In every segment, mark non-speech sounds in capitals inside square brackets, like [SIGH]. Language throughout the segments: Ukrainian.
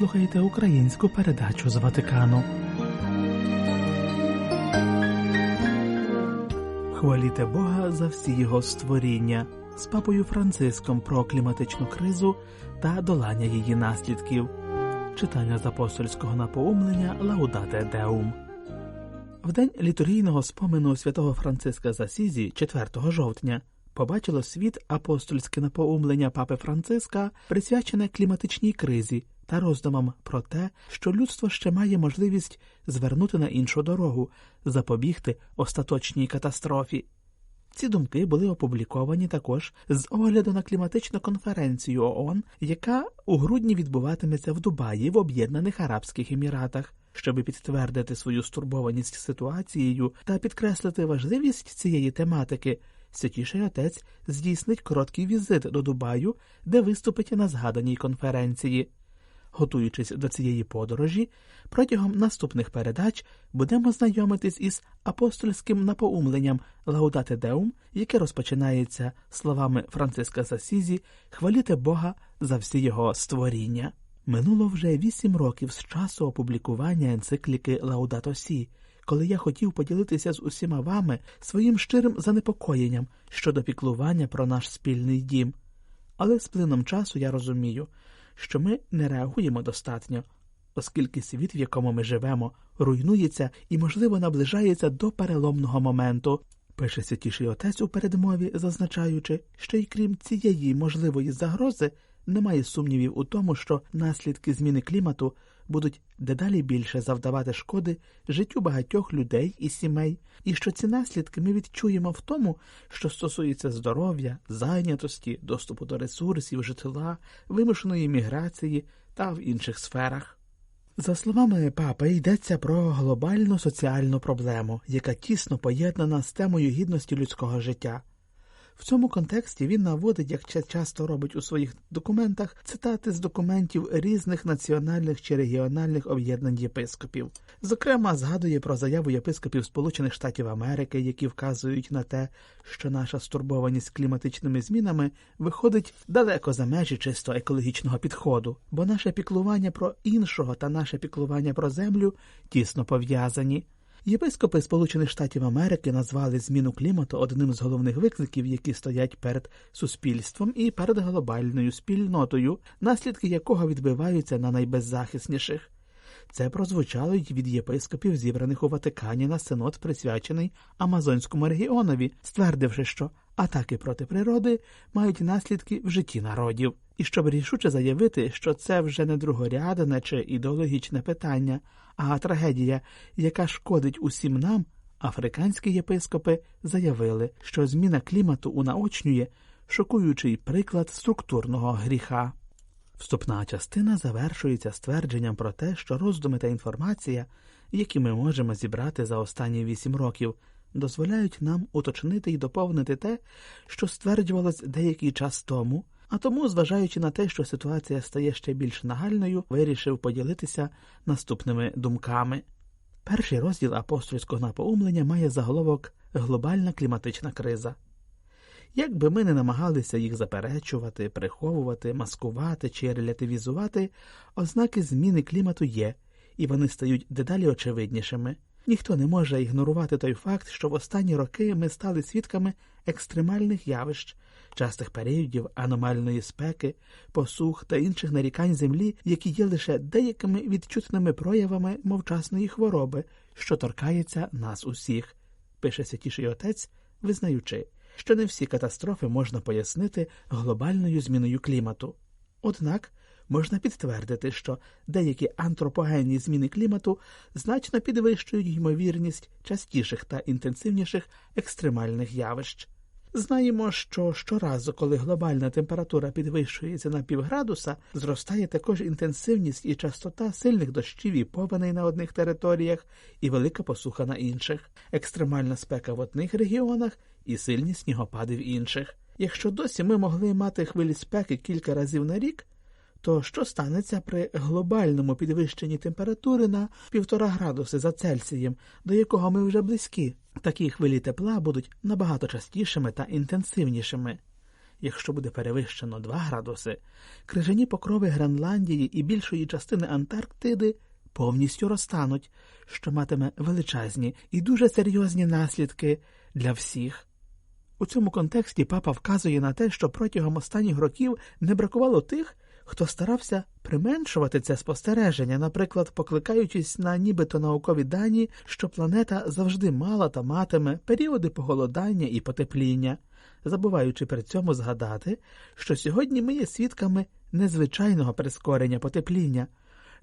слухаєте українську передачу з Ватикану. Хваліте Бога за всі його створіння з папою Франциском про кліматичну кризу та долання її наслідків. Читання з апостольського напоумлення Лаудате Деум. В день літургійного спомину святого Франциска з Асізі 4 жовтня побачило світ апостольське напоумлення папи Франциска, присвячене кліматичній кризі та роздумам про те, що людство ще має можливість звернути на іншу дорогу, запобігти остаточній катастрофі. Ці думки були опубліковані також з огляду на кліматичну конференцію ООН, яка у грудні відбуватиметься в Дубаї в Об'єднаних Арабських Еміратах. Щоб підтвердити свою стурбованість ситуацією та підкреслити важливість цієї тематики, святіший отець здійснить короткий візит до Дубаю, де виступить на згаданій конференції. Готуючись до цієї подорожі, протягом наступних передач будемо знайомитись із апостольським напоумленням Лаудате Деум, яке розпочинається словами Франциска Сасізі хваліте Бога за всі його створіння. Минуло вже вісім років з часу опублікування енцикліки Лаудато Сі, коли я хотів поділитися з усіма вами своїм щирим занепокоєнням щодо піклування про наш спільний дім. Але з плином часу я розумію, що ми не реагуємо достатньо, оскільки світ, в якому ми живемо, руйнується і, можливо, наближається до переломного моменту. Пише святіший отець у передмові, зазначаючи, що й крім цієї можливої загрози немає сумнівів у тому, що наслідки зміни клімату будуть дедалі більше завдавати шкоди життю багатьох людей і сімей, і що ці наслідки ми відчуємо в тому, що стосується здоров'я, зайнятості, доступу до ресурсів, житла, вимушеної міграції та в інших сферах. За словами папи, йдеться про глобальну соціальну проблему, яка тісно поєднана з темою гідності людського життя. В цьому контексті він наводить, як часто робить у своїх документах, цитати з документів різних національних чи регіональних об'єднань єпископів. Зокрема, згадує про заяву єпископів Сполучених Штатів Америки, які вказують на те, що наша стурбованість кліматичними змінами виходить далеко за межі чисто екологічного підходу, бо наше піклування про іншого та наше піклування про землю тісно пов'язані. Єпископи Сполучених Штатів Америки назвали зміну клімату одним з головних викликів, які стоять перед суспільством і перед глобальною спільнотою, наслідки якого відбиваються на найбеззахисніших. Це прозвучало й від єпископів, зібраних у Ватикані на синод, присвячений Амазонському регіонові, ствердивши, що атаки проти природи мають наслідки в житті народів, і щоб рішуче заявити, що це вже не другорядне чи ідеологічне питання, а трагедія, яка шкодить усім нам, африканські єпископи заявили, що зміна клімату унаочнює шокуючий приклад структурного гріха. Вступна частина завершується ствердженням про те, що роздуми та інформація, які ми можемо зібрати за останні вісім років, дозволяють нам уточнити і доповнити те, що стверджувалось деякий час тому, а тому, зважаючи на те, що ситуація стає ще більш нагальною, вирішив поділитися наступними думками. Перший розділ апостольського напоумлення має заголовок Глобальна кліматична криза. Як би ми не намагалися їх заперечувати, приховувати, маскувати чи релятивізувати, ознаки зміни клімату є, і вони стають дедалі очевиднішими. Ніхто не може ігнорувати той факт, що в останні роки ми стали свідками екстремальних явищ, частих періодів аномальної спеки, посух та інших нарікань землі, які є лише деякими відчутними проявами мовчасної хвороби, що торкається нас усіх, пише святіший отець, визнаючи, що не всі катастрофи можна пояснити глобальною зміною клімату. Однак можна підтвердити, що деякі антропогенні зміни клімату значно підвищують ймовірність частіших та інтенсивніших екстремальних явищ. Знаємо, що щоразу, коли глобальна температура підвищується на півградуса, зростає також інтенсивність і частота сильних дощів і повеней на одних територіях і велика посуха на інших, екстремальна спека в одних регіонах і сильні снігопади в інших. Якщо досі ми могли мати хвилі спеки кілька разів на рік, то що станеться при глобальному підвищенні температури на півтора градуси за Цельсієм, до якого ми вже близькі? Такі хвилі тепла будуть набагато частішими та інтенсивнішими. якщо буде перевищено 2 градуси, крижані покрови Гренландії і більшої частини Антарктиди повністю розтануть, що матиме величезні і дуже серйозні наслідки для всіх. У цьому контексті папа вказує на те, що протягом останніх років не бракувало тих, хто старався применшувати це спостереження, наприклад, покликаючись на нібито наукові дані, що планета завжди мала та матиме періоди поголодання і потепління, забуваючи при цьому згадати, що сьогодні ми є свідками незвичайного прискорення потепління,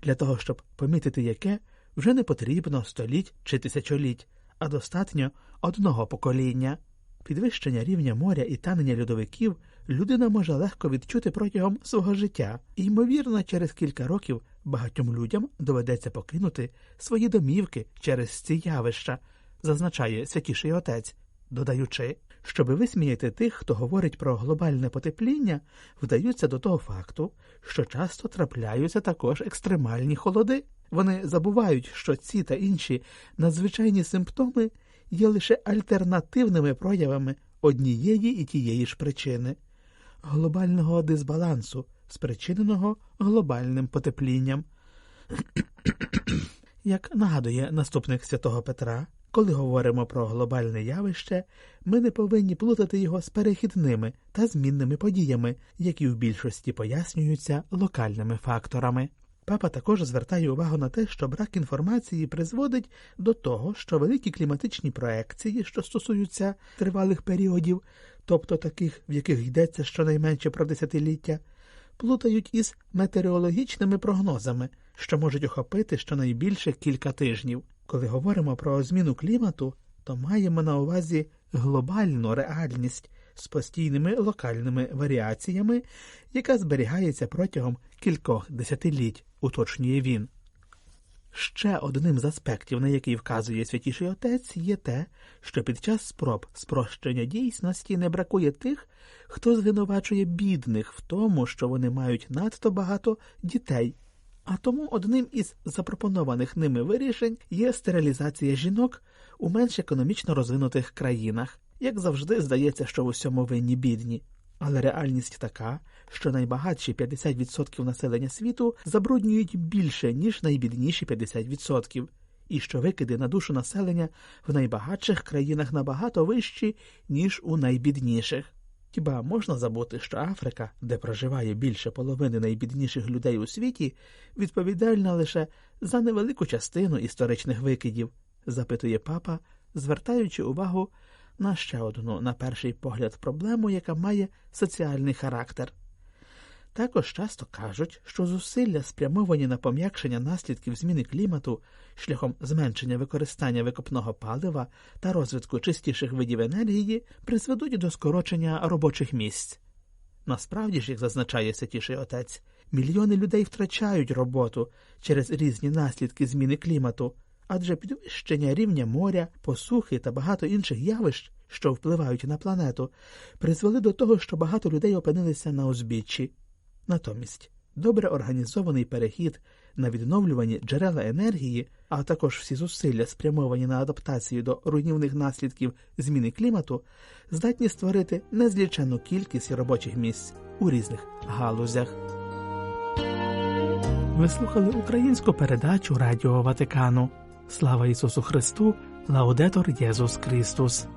для того, щоб помітити яке вже не потрібно століть чи тисячоліть, а достатньо одного покоління. Підвищення рівня моря і танення льодовиків людина може легко відчути протягом свого життя, і, ймовірно, через кілька років багатьом людям доведеться покинути свої домівки через ці явища, зазначає святіший отець, додаючи, щоби висміяти тих, хто говорить про глобальне потепління, вдаються до того факту, що часто трапляються також екстремальні холоди. Вони забувають, що ці та інші надзвичайні симптоми є лише альтернативними проявами однієї і тієї ж причини глобального дисбалансу, спричиненого глобальним потеплінням. [CLEARS THROAT] Як нагадує наступник святого Петра, коли говоримо про глобальне явище, ми не повинні плутати його з перехідними та змінними подіями, які в більшості пояснюються локальними факторами. Папа також звертає увагу на те, що брак інформації призводить до того, що великі кліматичні проекції, що стосуються тривалих періодів, тобто таких, в яких йдеться щонайменше про десятиліття, плутають із метеорологічними прогнозами, що можуть охопити щонайбільше кілька тижнів. Коли говоримо про зміну клімату, то маємо на увазі глобальну реальність з постійними локальними варіаціями, яка зберігається протягом кількох десятиліть, уточнює він. Ще одним з аспектів, на який вказує святіший отець, є те, що під час спроб спрощення дійсності не бракує тих, хто звинувачує бідних в тому, що вони мають надто багато дітей. А тому одним із запропонованих ними вирішень є стерилізація жінок у менш економічно розвинутих країнах. Як завжди, здається, що в усьому винні бідні. Але реальність така, що найбагатші 50% населення світу забруднюють більше, ніж найбідніші 50%, і що викиди на душу населення в найбагатших країнах набагато вищі, ніж у найбідніших. Хіба можна забути, що Африка, де проживає більше половини найбідніших людей у світі, відповідальна лише за невелику частину історичних викидів? запитує папа, звертаючи увагу на ще одну, на перший погляд, проблему, яка має соціальний характер. Також часто кажуть, що зусилля, спрямовані на пом'якшення наслідків зміни клімату шляхом зменшення використання викопного палива та розвитку чистіших видів енергії, призведуть до скорочення робочих місць. Насправді ж, як зазначає святіший отець, мільйони людей втрачають роботу через різні наслідки зміни клімату, адже підвищення рівня моря, посухи та багато інших явищ, що впливають на планету, призвели до того, що багато людей опинилися на узбіччі. Натомість добре організований перехід на відновлювані джерела енергії, а також всі зусилля, спрямовані на адаптацію до руйнівних наслідків зміни клімату, здатні створити незлічену кількість робочих місць у різних галузях. Ви слухали українську передачу Радіо Ватикану. Слава Ісусу Христу, Лаудетор Єсус Христос.